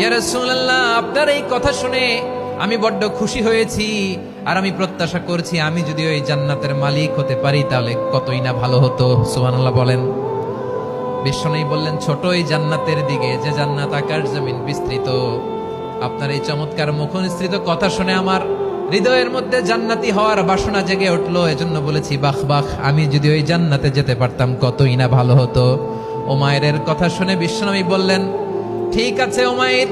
ইয়া রাসূলুল্লাহ, আপনার এই কথা শুনে আমি বড্ড খুশি হয়েছি আর আমি প্রত্যাশা করছি আমি যদি ওই জান্নাতের মালিক হতে পারি, তাহলে কতই না ভালো হতো। সুবহানাল্লাহ বলেন। বিশ্বনবী বললেন, ছোট এই জান্নাতের দিকে, যে জান্নাত আকাশ জমিন বিস্তৃত। আপনার এই চমৎকার মুখনিসৃত কথা শুনে আমার হৃদয়ের মধ্যে জান্নাতি হওয়ার বাসনা জেগে উঠল। এজন্য বলেছি, বাহ বাহ, আমি যদি ওই জান্নাতে যেতে পারতাম, কতই না ভালো হতো। ও ওমায়ের কথা শুনে বিশ্বনবী বললেন ঠিক আছে ওমায়ের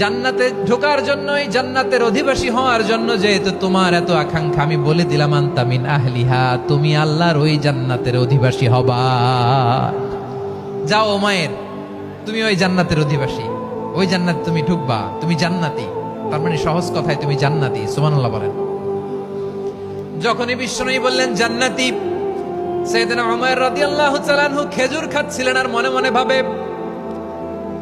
জান্নাতে ঢোকার জন্য এই জান্নাতের অধিবাসী হওয়ার জন্য যেহেতু তোমার এত আকাঙ্ক্ষা, আমি বলে দিলাম আন্তামিন আহলিহা, তুমি আল্লাহর ওই জান্নাতের অধিবাসী হবা। যাও মায়ের তুমি ওই জান্নাতের অধিবাসী। ওই জান্নাত তুমি ঢুকবা, তুমি জান্নাতি। তার মানে সহজ কথায় তুমি জান্নাতি, সুবহানাল্লাহ বলেন। যখনই বিশ্বনবী বললেন, জান্নাতি সাইয়েদনা উমর রাদিয়াল্লাহু তাআলা আনহু খেজুর খাচ্ছিলেন আর মনে মনে ভাবে